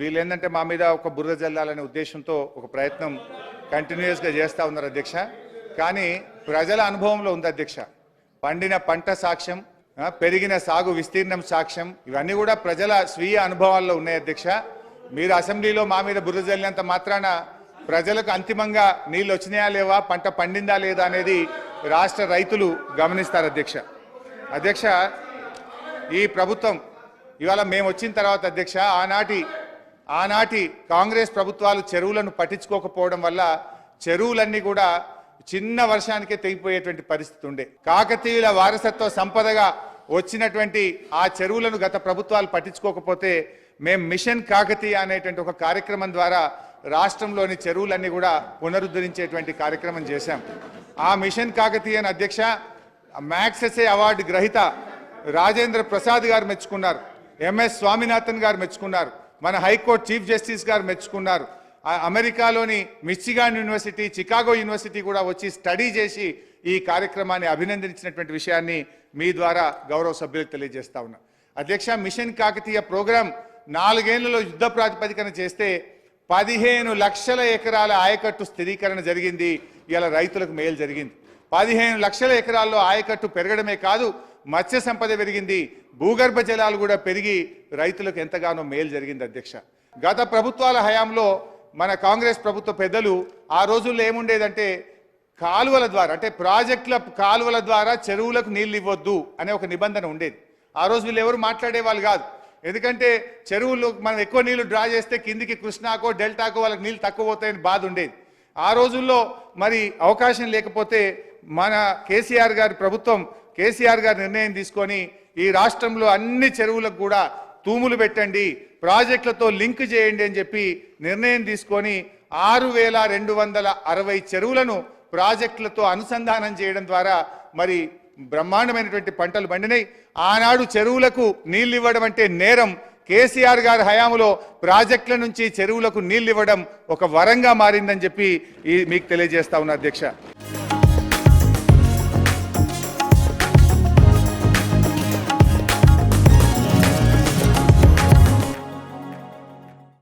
వీళ్ళు ఏంటంటే మా మీద ఒక బురద జల్లాలనే ఉద్దేశంతో ఒక ప్రయత్నం కంటిన్యూస్గా చేస్తూ ఉన్నారు అధ్యక్ష. కానీ ప్రజల అనుభవంలో ఉంది అధ్యక్ష. పండిన పంట సాక్ష్యం పెరిగిన సాగు విస్తీర్ణం సాక్ష్యం ఇవన్నీ కూడా ప్రజల స్వీయ అనుభవాల్లో ఉన్నాయి అధ్యక్ష. మీరు అసెంబ్లీలో మా మీద బురద జల్లినంత మాత్రాన ప్రజలకు అంతిమంగా నీళ్ళు వచ్చినాయా లేవా పంట పండిందా లేదా అనేది రాష్ట్ర రైతులు గమనిస్తారు అధ్యక్ష. అధ్యక్ష ఈ ప్రభుత్వం ఇవాళ మేము వచ్చిన తర్వాత అధ్యక్ష ఆనాటి ఆనాటి కాంగ్రెస్ ప్రభుత్వాలు చెరువులను పట్టించుకోకపోవడం వల్ల చెరువులన్నీ కూడా చిన్న వర్షానికే తెగిపోయేటువంటి పరిస్థితి ఉండే. కాకతీయుల వారసత్వ సంపదగా వచ్చినటువంటి ఆ చెరువులను గత ప్రభుత్వాలు పట్టించుకోకపోతే మేము మిషన్ కాకతీయ అనేటువంటి ఒక కార్యక్రమం ద్వారా రాష్ట్రంలోని చెరువులన్నీ కూడా పునరుద్ధరించేటువంటి కార్యక్రమం చేశాం. ఆ మిషన్ కాకతీయన అధ్యక్ష మ్యాక్సెసే అవార్డు గ్రహీత రాజేంద్ర ప్రసాద్ గారు మెచ్చుకున్నారు. ఎంఎస్ స్వామినాథన్ గారు మెచ్చుకున్నారు. మన హైకోర్టు చీఫ్ జస్టిస్ గారు మెచ్చుకున్నారు. అమెరికాలోని మిచిగాన్ యూనివర్సిటీ చికాగో యూనివర్సిటీ కూడా వచ్చి స్టడీ చేసి ఈ కార్యక్రమాన్ని అభినందించినటువంటి విషయాన్ని మీ ద్వారా గౌరవ సభ్యులకు తెలియజేస్తా ఉన్నా. అధ్యక్ష మిషన్ కాకతీయ ప్రోగ్రాం నాలుగేళ్ళలో యుద్ధ ప్రాతిపదికన చేస్తే పదిహేను లక్షల ఎకరాల ఆయకట్టు స్థిరీకరణ జరిగింది. ఇలా రైతులకు మేలు జరిగింది. పదిహేను లక్షల ఎకరాల్లో ఆయకట్టు పెరగడమే కాదు మత్స్య సంపద పెరిగింది భూగర్భ జలాలు కూడా పెరిగి రైతులకు ఎంతగానో మేలు జరిగింది అధ్యక్ష. గత ప్రభుత్వాల హయాంలో మన కాంగ్రెస్ ప్రభుత్వ పెద్దలు ఆ రోజుల్లో ఏముండేదంటే కాలువల ద్వారా అంటే ప్రాజెక్టుల కాలువల ద్వారా చెరువులకు నీళ్ళు ఇవ్వద్దు అనే ఒక నిబంధన ఉండేది. ఆ రోజు వీళ్ళు ఎవరు మాట్లాడే వాళ్ళు కాదు. ఎందుకంటే చెరువులు మనం ఎక్కువ నీళ్ళు డ్రా చేస్తే కిందికి కృష్ణాకో డెల్టాకో వాళ్ళకి నీళ్ళు తక్కువ పోతాయని బాధ ఉండేది. ఆ రోజుల్లో మరి అవకాశం లేకపోతే మన కేసీఆర్ గారి ప్రభుత్వం కేసీఆర్ గారు నిర్ణయం తీసుకొని ఈ రాష్ట్రంలో అన్ని చెరువులకు కూడా తూములు పెట్టండి ప్రాజెక్టులతో లింక్ చేయండి అని చెప్పి నిర్ణయం తీసుకొని ఆరు వేల రెండు వందల అరవై చెరువులను ప్రాజెక్టులతో అనుసంధానం చేయడం ద్వారా మరి బ్రహ్మాండమైనటువంటి పంటలు పండినాయి. ఆనాడు చెరువులకు నీళ్ళు ఇవ్వడం అంటే నేరం. కేసీఆర్ గారి హయాంలో ప్రాజెక్టుల నుంచి చెరువులకు నీళ్ళు ఇవ్వడం ఒక వరంగా మారిందని చెప్పి ఈ మీకు తెలియజేస్తా ఉన్నా అధ్యక్ష.